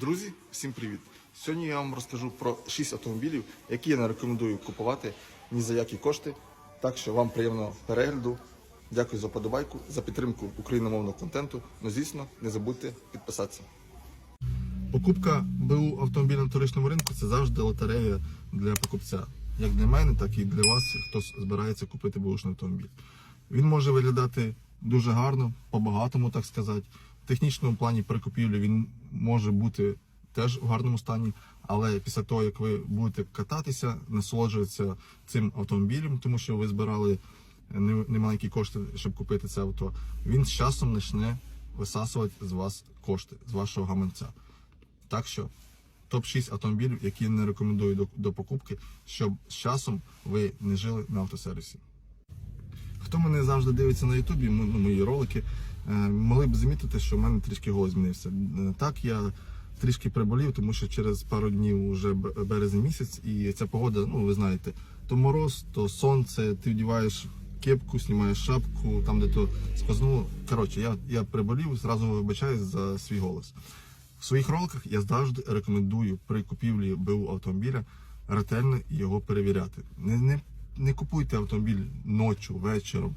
Друзі, всім привіт! Сьогодні я вам розкажу про 6 автомобілів, які я не рекомендую купувати ні за які кошти. Так що вам приємного перегляду. Дякую за подобайку, за підтримку україномовного контенту. Ну, звісно, не забудьте підписатися. Покупка БУ автомобіля на вторичному ринку це завжди лотерея для покупця. Як для мене, так і для вас, хто збирається купити бушний автомобіль. Він може виглядати дуже гарно, по-багатому, так сказати. Технічному плані при купівлі він може бути теж в гарному стані, але після того, як ви будете кататися, насолоджуватися цим автомобілем, тому що ви збирали немаленькі кошти, щоб купити це авто, він з часом почне висасувати з вас кошти, з вашого гаманця. Так що топ-6 автомобілів, які не рекомендую до, до покупки, щоб з часом ви не жили на автосервісі. Хто мене завжди дивиться на Ютубі, ну, мої ролики, е, могли б замітити, що в мене трішки голос змінився. Е, Так, я трішки приболів, тому що через пару днів вже березень місяць, і ця погода, ну ви знаєте, то мороз, то сонце, ти вдіваєш кепку, знімаєш шапку, там де то сквознуло. Коротше, я, я приболів, зразу вибачаюсь за свій голос. В своїх роликах я завжди рекомендую при купівлі БУ автомобіля ретельно його перевіряти. Не, не, не купуйте автомобіль ночі, вечором.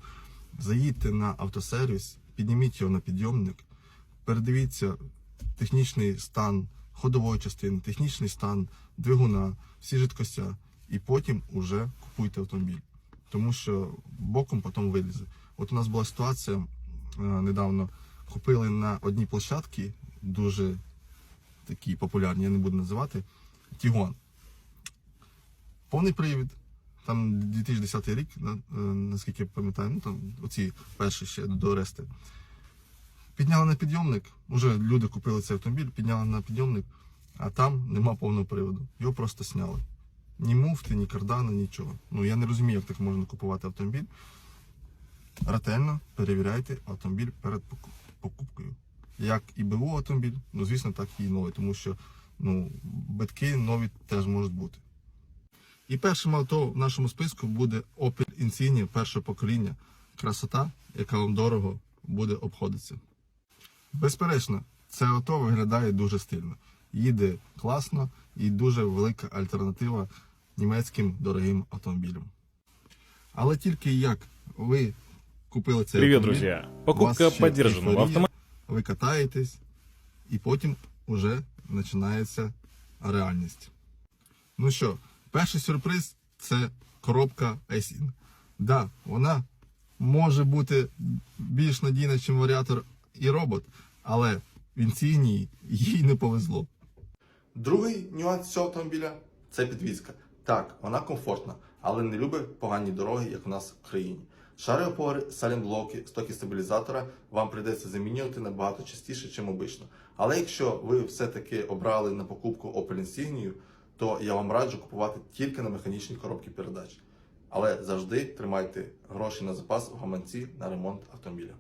Заїдьте на автосервіс, підніміть його на підйомник, передивіться технічний стан ходової частини, технічний стан двигуна, всі жидкостя, і потім уже купуйте автомобіль. Тому що боком потім вилізе. От у нас була ситуація е, недавно. Купили на одній площадці, дуже такі популярні, я не буду називати, Тігуан. Повний привід. Там 2010 рік, е, наскільки я пам'ятаю, ну там оці перші ще до Рести. Підняли на підйомник, вже люди купили цей автомобіль, підняли на підйомник, а там нема повного приводу. Його просто сняли. Ні муфти, ні кардана, нічого. Ну я не розумію, як так можна купувати автомобіль. Ретельно перевіряйте автомобіль перед покупкою. Як і БУ автомобіль, ну звісно, так і новий, тому що ну, битки нові теж можуть бути. І першим авто в нашому списку буде Opel Insignia першого покоління. Красота, яка вам дорого буде обходитися. Безперечно, це авто виглядає дуже стильно. Їде класно і дуже велика альтернатива німецьким дорогим автомобілям. Але тільки як ви купили цей Привет, автомобіль, друзья! у Покупка поддержанного ейфорія. Ви катаєтесь, і потім вже починається реальність. Ну що, перший сюрприз це коробка iSyn. Да, вона може бути більш надійна, ніж варіатор і робот, але в Insignia їй не повезло. Другий нюанс цього автомобіля це підвізка. Так, вона комфортна, але не любить погані дороги, як у нас в країні. Шари опори, салінблоки, стоки стабілізатора вам прийдеться замінювати набагато частіше, ніж обично. Але якщо ви все-таки обрали на покупку Opel Insignia, то я вам раджу купувати тільки на механічній коробці передач. Але завжди тримайте гроші на запас в гаманці на ремонт автомобіля.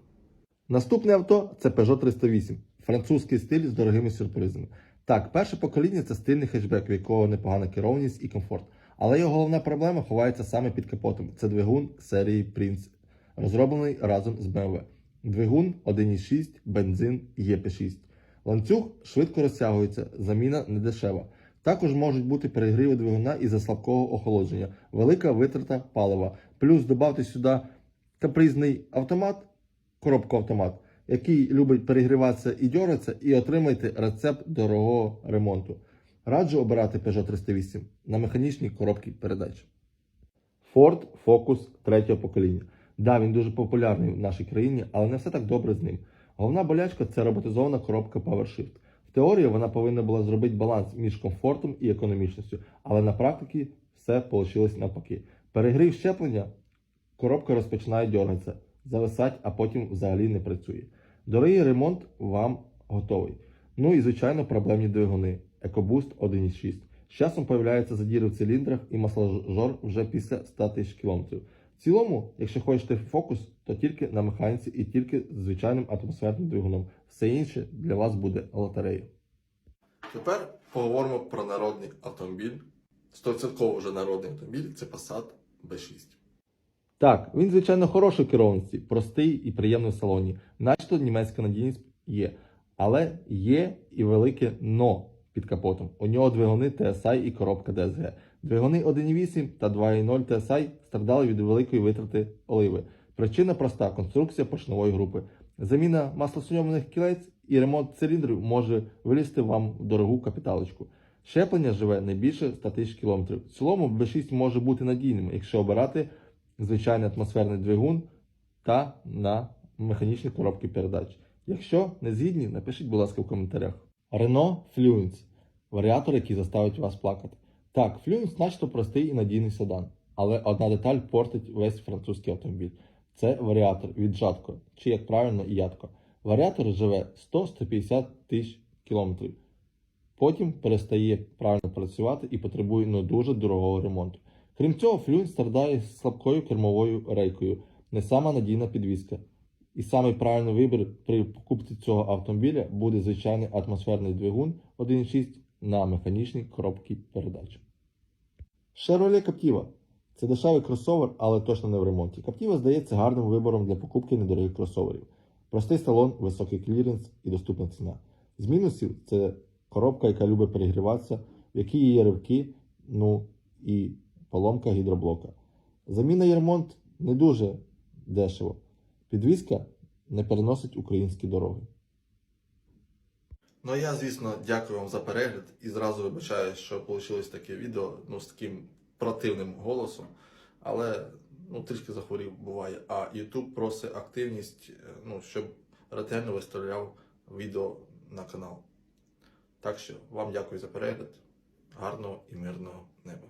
Наступне авто це Peugeot 308, французький стиль з дорогими сюрпризами. Так, перше покоління це стильний хетчбек, в якого непогана керованість і комфорт. Але його головна проблема ховається саме під капотом. Це двигун серії Prince, розроблений разом з BMW. Двигун 1.6, бензин ЄП6. Ланцюг швидко розтягується, заміна недешева. Також можуть бути перегріви двигуна із-за слабкого охолодження, велика витрата палива. Плюс додати сюди капризний автомат, коробку автомат, який любить перегріватися і дьоратися, і отримайте рецепт дорогого ремонту. Раджу обирати Peugeot 308 на механічній коробці передач. Ford Focus третього покоління. Да, він дуже популярний в нашій країні, але не все так добре з ним. Головна болячка це роботизована коробка PowerShift. Теорії вона повинна була зробити баланс між комфортом і економічністю, але на практиці все вийшло навпаки. Перегрів щеплення, коробка розпочинає дергатися, зависати, а потім взагалі не працює. Дорогий ремонт вам готовий. Ну і звичайно проблемні двигуни. EcoBoost 1.6. З часом появляються задіри в циліндрах і масложор вже після 100 тисяч кілометрів. В цілому, якщо хочете фокус, то тільки на механіці і тільки з звичайним атмосферним двигуном. Все інше для вас буде лотерея. Тепер поговоримо про народний автомобіль. 100% вже народний автомобіль це Passat B6. Так, він, звичайно, хорошої керованості, простий і приємний в салоні. Начебто німецька надійність є. Але є і велике но під капотом. У нього двигуни TSI і коробка DSG. Двигуни 1.8 та 2.0 TSI страждали від великої витрати оливи. Причина проста конструкція поршневої групи. Заміна маслосйомних кілець і ремонт циліндрів може вилізти вам в дорогу капіталочку. Щеплення живе не більше 100 тисяч кілометрів. В цілому B6 може бути надійним, якщо обирати звичайний атмосферний двигун та на механічні коробки передач. Якщо не згідні, напишіть, будь ласка, в коментарях. Renault Fluence варіатор, який заставить вас плакати. Так, Fluence начебто простий і надійний седан, але одна деталь портить весь французький автомобіль. Це варіатор від Жатко, чи як правильно ядко. Варіатор живе 100-150 тисяч кілометрів. Потім перестає правильно працювати і потребує не дуже дорогого ремонту. Крім цього, Fluence страдає слабкою кермовою рейкою, не сама надійна підвізка. І самий правильний вибір при покупці цього автомобіля буде звичайний атмосферний двигун 1.6 на механічній коробці передач. Chevrolet Captiva – це дешевий кросовер, але точно не в ремонті. Captiva здається гарним вибором для покупки недорогих кросоверів. Простий салон, високий кліренс і доступна ціна. З мінусів це коробка, яка любить перегріватися, в якій є ривки, ну і поломка гідроблока. Заміна і ремонт не дуже дешево. Підвізка не переносить українські дороги. Ну а я, звісно, дякую вам за перегляд і зразу вибачаю, що вийшло таке відео ну, з таким противним голосом. Але ну, трішки захворів буває. А YouTube просить активність, е, ну, щоб ретельно виставляв відео на канал. Так що вам дякую за перегляд. Гарного і мирного неба.